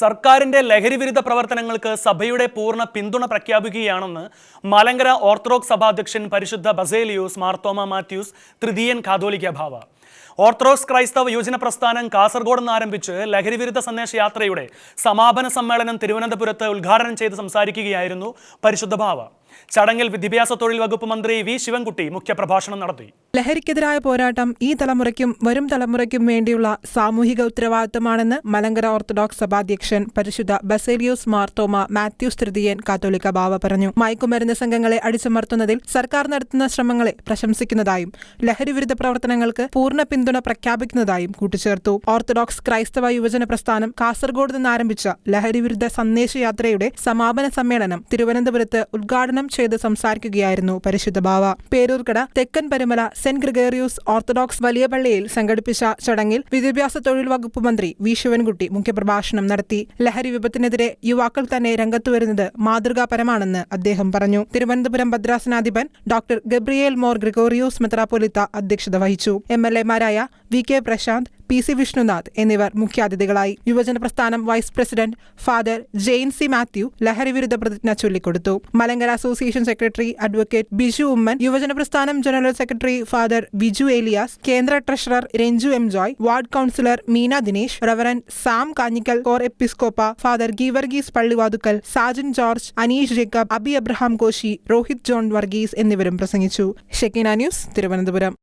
സർക്കാരിന്റെ ലഹരിവിരുദ്ധ പ്രവർത്തനങ്ങൾക്ക് സഭയുടെ പൂർണ പിന്തുണ പ്രഖ്യാപിക്കുകയാണെന്ന് മലങ്കര ഓർത്തഡോക്സ് സഭാധ്യക്ഷൻ പരിശുദ്ധ ബസേലിയൂസ് മാർത്തോമ മാത്യൂസ് തൃതീയൻ കാതോലിക്ക ഭാവ. ഓർത്തഡോക്സ് ക്രൈസ്തവ യോജന പ്രസ്ഥാനം കാസർഗോഡ് നിന്ന് ആരംഭിച്ച് ലഹരിവിരുദ്ധ സന്ദേശ യാത്രയുടെ സമാപന സമ്മേളനം തിരുവനന്തപുരത്ത് ഉദ്ഘാടനം ചെയ്ത് സംസാരിക്കുകയായിരുന്നു പരിശുദ്ധ ഭാവ. ചടങ്ങിൽ വിദ്യാഭ്യാസ തൊഴിൽ വകുപ്പ് മന്ത്രി വി ശിവൻകുട്ടി മുഖ്യപ്രഭാഷണം നടത്തി. ലഹരിക്കെതിരായ പോരാട്ടം ഈ തലമുറയ്ക്കും വരും തലമുറയ്ക്കും വേണ്ടിയുള്ള സാമൂഹിക ഉത്തരവാദിത്തമാണെന്ന് മലങ്കര ഓർത്തഡോക്സ് സഭാധ്യക്ഷൻ പരിശുദ്ധ ബസേലിയോസ് മാർത്തോമ മാത്യൂസ് തൃതീയൻ കാത്തോലിക്ക ബാവ പറഞ്ഞു. മയക്കുമരുന്ന് സംഘങ്ങളെ അടിച്ചമർത്തുന്നതിൽ സർക്കാർ നടത്തുന്ന ശ്രമങ്ങളെ പ്രശംസിക്കുന്നതായും ലഹരിവിരുദ്ധ പ്രവർത്തനങ്ങൾക്ക് പൂർണ പിന്തുണ പ്രഖ്യാപിക്കുന്നതായും കൂട്ടിച്ചേർത്തു. ഓർത്തഡോക്സ് ക്രൈസ്തവ യുവജന പ്രസ്ഥാനം കാസർഗോഡ് നിന്ന് ആരംഭിച്ച ലഹരിവിരുദ്ധ സന്ദേശയാത്രയുടെ സമാപന സമ്മേളനം തിരുവനന്തപുരത്ത് ഉദ്ഘാടനം ചെയ്ത് സംസാരിക്കുകയായിരുന്നു പരിശുദ്ധ ബാവ. പേരൂർക്കട തെക്കൻ പരുമല സെന്റ് ഗ്രിഗേറിയൂസ് ഓർത്തഡോക്സ് വലിയ പള്ളിയിൽ സംഘടിപ്പിച്ച ചടങ്ങിൽ വിദ്യാഭ്യാസ തൊഴിൽ വകുപ്പ് മന്ത്രി വി. ശിവൻകുട്ടി മുഖ്യപ്രഭാഷണം നടത്തി. ലഹരി വിപത്തിനെതിരെ യുവാക്കൾ തന്നെ രംഗത്ത് വരുന്നത് മാതൃകാപരമാണെന്ന് അദ്ദേഹം പറഞ്ഞു. തിരുവനന്തപുരം ഭദ്രാസനാധിപൻ ഡോക്ടർ ഗബ്രിയേൽ മോർ ഗ്രിഗോറിയോസ് മെത്രാപ്പൊലിത്ത അധ്യക്ഷത വഹിച്ചു. M. L. എമാരായ V. K. Prashanth P C Vishnunath എന്നിവർ മുഖ്യാതിഥികളായി. യുവജന പ്രസ്ഥാനം vice president father Jain C Mathew ലഹരിവിരുദ്ധ പ്രതിജ്ഞ ചൊല്ലിക്കൊടുത്തു. Malankara association secretary advocate Biju Oommen യുവജന പ്രസ്ഥാനം general secretary father Biju Elias കേന്ദ്ര treasurer Ranju M Joy ward councillor Meena Dinesh reverend Sam Kanjickal core എപ്പിസ്കോപ്പ father Geevarghese Pallivathukkal Sajan George Aneesh Jacob Abi Abraham Koshy Rohit John Varghese എന്നിവരും പ്രസംഗിച്ചു. Shekinah news Thiruvananthapuram.